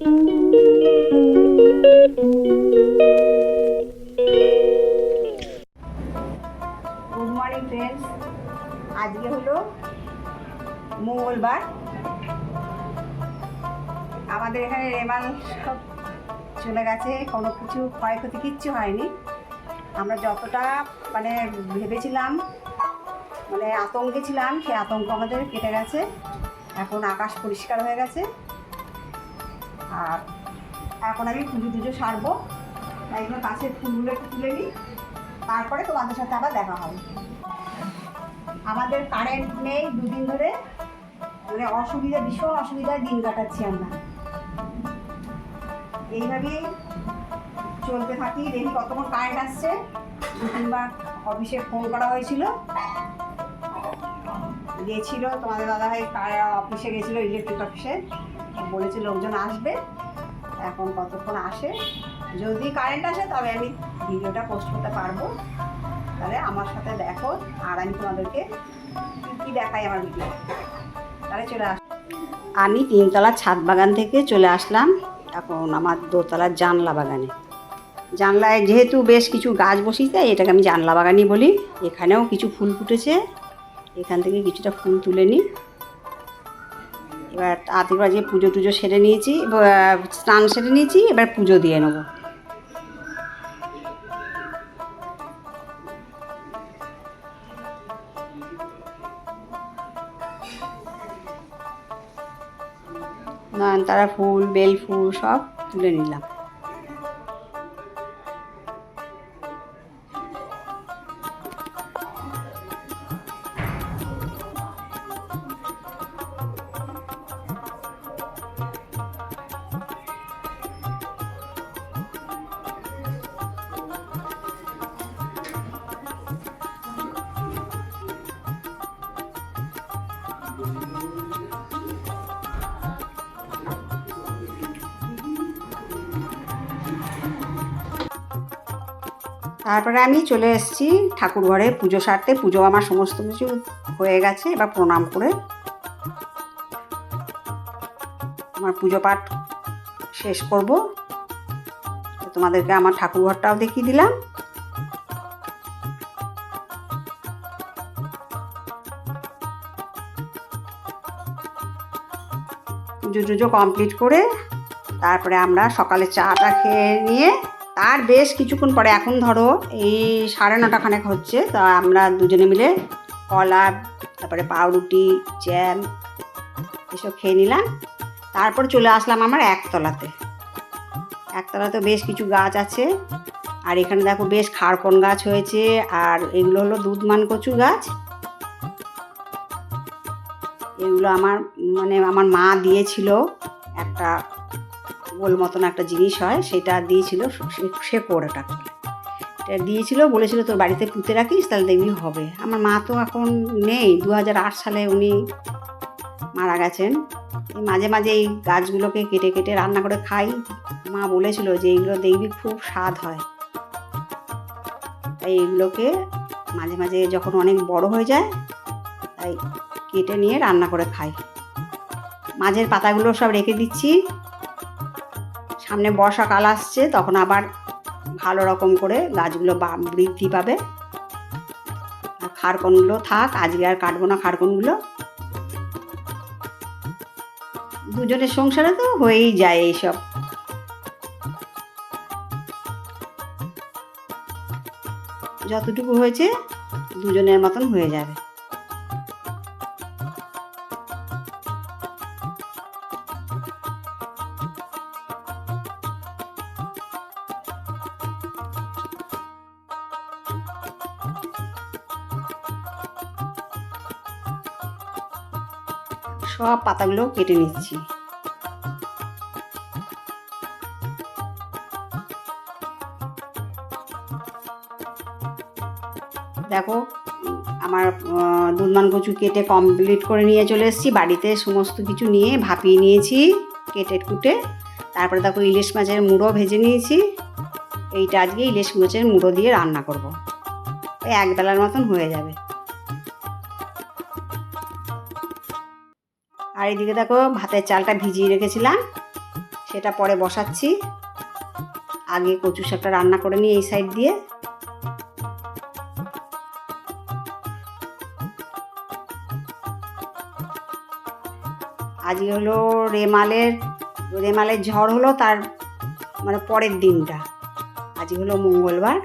Good morning friends আজকে হলো মঙ্গলবার। আমাদের এখানে রেমাল সব চলে গেছে, কোনো কিছু ক্ষয়ক্ষতি কিচ্ছু হয়নি। আমরা যতটা মানে ভেবেছিলাম মানে আতঙ্কে ছিলাম, সেই আতঙ্ক আমাদের কেটে গেছে। এখন আকাশ পরিষ্কার হয়ে গেছে। আর এখন আমি পুজো টুজো সারবো। জন্য গাছের ফুলগুলো একটু তুলে নিই। তারপরে তোমাদের সাথে আবার দেখা হবে। আমাদের কারেন্ট নেই দুদিন ধরে। মানে অসুবিধা, ভীষণ অসুবিধায় দিন কাটাচ্ছি আমরা। এইভাবেই চলতে থাকি। দেখি কতক্ষণ কারেন্ট আসছে। দু তিনবার অফিসে ফোন করা হয়েছিল। গিয়েছিল তোমাদের দাদাভাই অফিসে গেছিল ইলেকট্রিক অফিসে বলেছে লোকজন আসবে। এখন কতক্ষণ আসে? যদি কারেন্ট আসে তবে আমি ভিডিওটা পোস্ট করতে পারব। তাহলে আমার সাথে দেখো, আর আমি তোমাদেরকে কী দেখাই আমার ভিডিও তাহলে চলে আস আমি তিনতলার ছাদ বাগান থেকে চলে আসলাম এখন আমার দোতলার জানলা বাগানে। জানলায় যেহেতু বেশ কিছু গাছ বসিয়েছে এটাকে আমি জানলা বাগানই বলি। এখানেও কিছু ফুল ফুটেছে। এখান থেকে কিছুটা ফুল তুলে নিই। এবার যে পুজো টুজো সেরে নিয়েছি স্নান সেরে নিয়েছি, এবার পুজো দিয়ে নেব। নয়নতারা ফুল, বেল ফুল সব তুলে নিলাম। তারপরে আমি চলে এসেছি ঠাকুর ঘরে পুজো সারতে। পুজো আমার সমস্ত কিছু হয়ে গেছে, এবার প্রণাম করে আমার পুজো পাঠ শেষ করব। তোমাদেরকে আমার ঠাকুর ঘরটাও দেখিয়ে দিলাম। পুজো টুজো কমপ্লিট করে তারপরে আমরা সকালে চাটা খেয়ে নিয়ে তার বেশ কিছুক্ষণ পরে, এখন ধরো এই সাড়ে নটা খানেক হচ্ছে, তা আমরা দুজনে মিলে কলা, তারপরে পাউরুটি, জ্যাম এসব খেয়ে নিলাম। তারপর চলে আসলাম আমার একতলাতে। একতলাতে বেশ কিছু গাছ আছে, আর এখানে দেখো বেশ খাড়কন গাছ হয়েছে, আর এগুলো হলো দুধমান কচু গাছ। এগুলো আমার মানে আমার মা দিয়েছিল একটা গোল মতন একটা জিনিস হয়, সেটা দিয়েছিল সে কোড়াটা এটা দিয়েছিল, বলেছিল তোর বাড়িতে পুঁতে রাখিস, তাহলে দেখবি হবে। আমার মা তো এখন নেই দু হাজার আট সালে উনি মারা গেছেন। মাঝে মাঝে এই গাছগুলোকে কেটে কেটে রান্না করে খাই। মা বলেছিল যে এইগুলো দেখবি খুব স্বাদ হয়। তাই এইগুলোকে মাঝে মাঝে যখন অনেক বড় হয়ে যায়, তাই কেটে নিয়ে রান্না করে খাই। মাঝের পাতাগুলো সব রেখে দিচ্ছি। সামনে বর্ষাকাল আসছে, তখন আবার ভালো রকম করে গাছগুলো বৃদ্ধি পাবে। আর খারকনগুলো থাক, আজকে আর কাটবো না খারকনগুলো। দুজনের সংসারে তো হয়েই যায় এইসব। যতটুকু হয়েছে, দুজনের মতন হয়ে যাবে। সব পাতাগুলো কেটে নিচ্ছি। দেখো, আমার দুধমান কচু কেটে কমপ্লিট করে নিয়ে চলে এসেছি। বাড়িতে সমস্ত কিছু নিয়ে ভাপিয়ে নিয়েছি, কেটে কুটে। তারপরে দেখো ইলিশ মাছের মুড়ো ভেজে নিয়েছি। এইটা আজকে ইলিশ মাছের মুড়ো দিয়ে রান্না করব। ওই একবেলার মতন হয়ে যাবে। আর এদিকে দেখো ভাতের চালটা ভিজিয়ে রেখেছিলাম। সেটা পরে বসাচ্ছি। আগে কচু শাকটা রান্না করে নিই এই সাইড দিয়ে। আজকে হলো রেমালের রেমালের ঝড় হলো তার মানে পরের দিনটা। আজকে হলো মঙ্গলবার।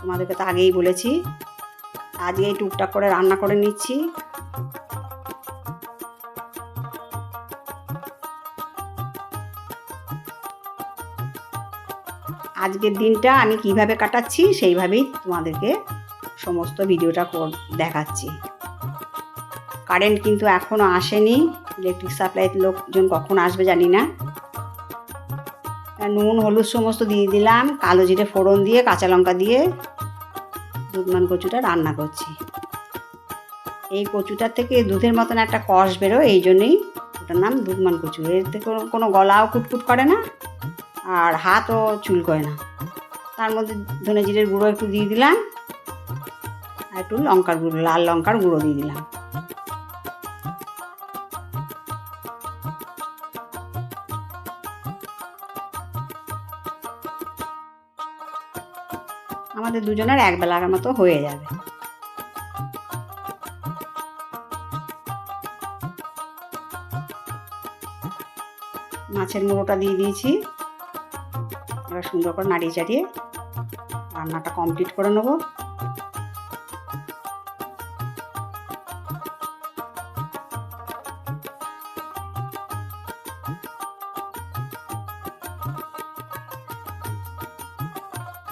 তোমাদেরকে তো আগেই বলেছি। আজকেই টুকটাক করে রান্না করে নিচ্ছি। আজকের দিনটা আমি কীভাবে কাটাচ্ছি সেইভাবেই তোমাদেরকে সমস্ত ভিডিওটা দেখাচ্ছি। কারেন্ট কিন্তু এখনও আসেনি ইলেকট্রিক সাপ্লাইয়ের লোকজন কখন আসবে জানি না। নুন, হলুদ সমস্ত দিয়ে দিলাম, কালো জিরে ফোড়ন দিয়ে, কাঁচা লঙ্কা দিয়ে দুধমান কচুটা রান্না করছি। এই কচুটার থেকে দুধের মতন একটা কষ বেরো এই জন্যই ওটার নাম দুধমান কচু। এর থেকে কোনো গলাও কুটকুট করে না। আর হাতও করে না। তার মধ্যে ধনে জিরের গুঁড়ো একটু দিয়ে দিলাম। আর একটু লঙ্কার গুঁড়ো, লাল লঙ্কার গুঁড়ো দিয়ে দিলাম। আমাদের দুজনের এক বেলার মতো হয়ে যাবে। মাছের মুড়োটা দিয়ে দিয়েছি। এবার সুন্দর করে নাড়িয়ে চাড়িয়ে রান্নাটা কমপ্লিট করে নেব।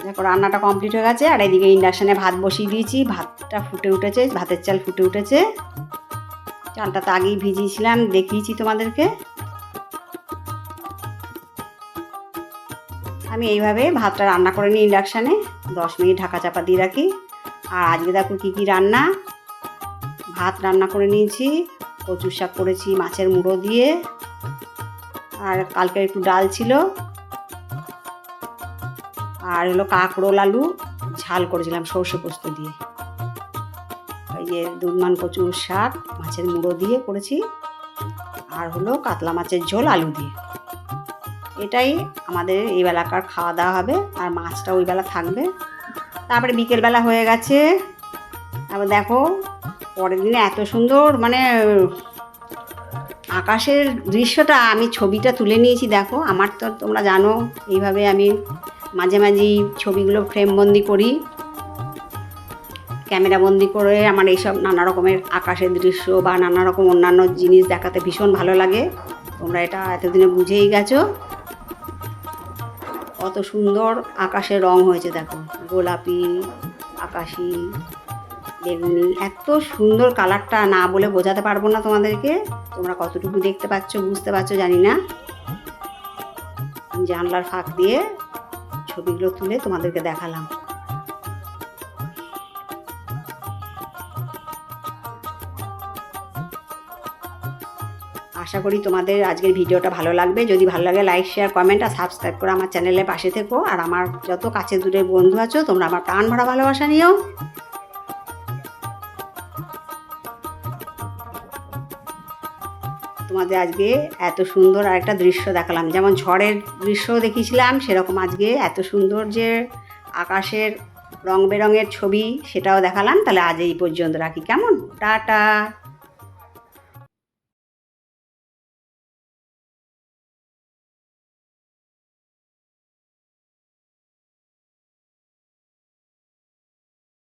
দেখো, রান্নাটা কমপ্লিট হয়ে গেছে, আর এদিকে ইন্ডাকশানে ভাত বসিয়ে দিয়েছি। ভাতটা ফুটে উঠেছে, ভাতের চাল ফুটে উঠেছে। চালটা তো আগেই ভিজিয়েছিলাম, দেখিয়েছি তোমাদেরকে। আমি এইভাবে ভাতটা রান্না করে নিই ইন্ডাকশানে দশ মিনিট ঢাকা চাপা দিয়ে রাখি। আর আজকে দেখো কী কী রান্না। ভাত রান্না করে নিয়েছি, কচুর শাক করেছি, মাছের মুড়ো দিয়ে। আর কালকে একটু ডাল ছিল। আর হলো কাঁকরোল আলু, ঝাল করেছিলাম সর্ষে পোস্ত দিয়ে। ওই যে দুধমান কচুর শাক, মাছের মুড়ো দিয়ে করেছি। আর হলো কাতলা মাছের ঝোল আলু দিয়ে। এটাই আমাদের এই বেলাকার খাওয়া দাওয়া হবে, আর মাছটা ওই বেলা থাকবে। তারপরে বিকেলবেলা হয়ে গেছে। তারপর দেখো, পরের দিনে এত সুন্দর মানে আকাশের দৃশ্যটা, আমি ছবিটা তুলে নিয়েছি, দেখো। আমার তো, তোমরা জানো, এইভাবে আমি মাঝে মাঝেই ছবিগুলো ফ্রেমবন্দি করি। ক্যামেরা বন্দি করে আমার এইসব নানা রকমের আকাশের দৃশ্য বা নানা রকম অন্যান্য জিনিস দেখাতে ভীষণ ভালো লাগে। তোমরা এটা এতদিনে বুঝেই গেছো। কত সুন্দর আকাশের রং হয়েছে, দেখো। গোলাপি, আকাশি, বেগুনি, এত সুন্দর কালারটা না বলে বোঝাতে পারব না তোমাদেরকে। তোমরা কতটুকু দেখতে পাচ্ছ, বুঝতে পারছ, জানি না। জানলার ফাঁক দিয়ে ছবিগুলো তুলে তোমাদেরকে দেখালাম। আশা করি তোমাদের আজকের ভিডিওটা ভালো লাগবে। যদি ভালো লাগে লাইক শেয়ার কমেন্ট আর সাবস্ক্রাইব করে আমার চ্যানেলের পাশে থেকো। আর আমার যত কাছে দূরের বন্ধু আছো, তোমরা আমার প্রাণ ভরা ভালোবাসা নিও। তোমাদের আজকে এত সুন্দর আর একটা দৃশ্য দেখালাম। যেমন ঝড়ের দৃশ্য দেখিয়েছিলাম, সেরকম আজকে এত সুন্দর যে আকাশের রং বেরঙের ছবি সেটাও দেখালাম। তাহলে আজ এই পর্যন্ত রাখি। কেমন? টাটা!